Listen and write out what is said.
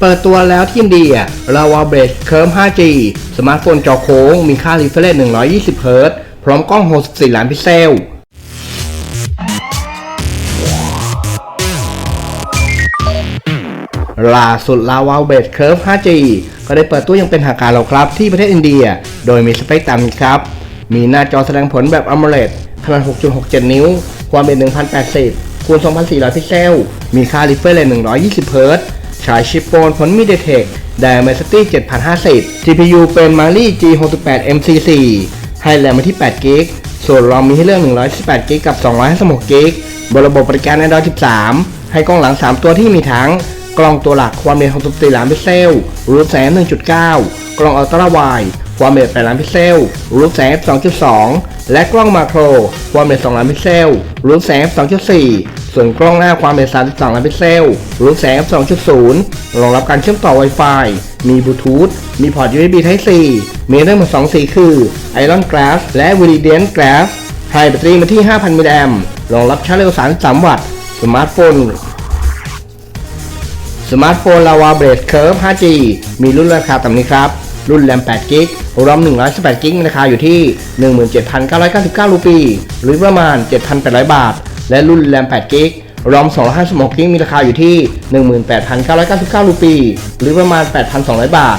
เปิดตัวแล้วที่อินเดีย Lava b r a d e Curve 5G สมาร์ทโฟนจอโค้ง มีค่า refresh 120 Hz พร้อมกล้อง 64 ล้านพิกเซล ล่าสุด Lava b r a d e Curve 5G ก็ได้เปิดตัวยังเป็นทางการแล้วครับที่ประเทศอินเดีย โดยมีสเปคตามนี้ครับ มีหน้าจอแสดงผลแบบ AMOLED ขนาด 6.67 นิ้ว ความเป็น 1080 คูณ 2400 พิกเซล มีค่า refresh rate 120 Hz ใช้ชิปโปนผล MediaTek Dimensity 7050 GPU เป็น Mali G68 MC4 ให้แรมมาที่8 g b ส่วนรอมมีให้เลือก118 g b กับ256 g b บนระบบบบริการ Android 13 ให้กล้องหลัง 3 ตัวที่มีทั้ง กล้องตัวหลักความเร็ว64ล้านพิกเซล รูปแสง 1.9 กล้องอัลตร้าไวด์ความเร็ว8ล้านพิกเซล รูปแสง 2.2 และกล้องมาโคร ความเร็ว2ล้านพิกเซล รูปแสง 2.4 ส่วนกล้องหน้าความเร็ว32ล้านพิกเซลรูปแสง2.0 รองรับการเชื่อมต่อ Wi-Fi มีบลูทูธ มีพอร์ต USB Type C มีได้งหมด2สีคือ Iron Glass และ Viridian Glass ให้แบตเตอรี่มาที่ 5,000 มิลลิแอมป์รองรับชาร์จเร็ว 33 วัตต์ สมาร์ทโฟน สมาร์ทโฟน Lava b r a d e Curve 5G มีรุ่นราคาต่ำนี้ครับ รุ่นแรม8 g b รอม118 g b ราคาอยู่ที่ 17,999 รูปี หรือประมาณ 7,800 บาท และรุ่นแรม8 g b รอม256 g b มีราคาอยู่ที่ 18,999รูปี หรือประมาณ 8,200 บาท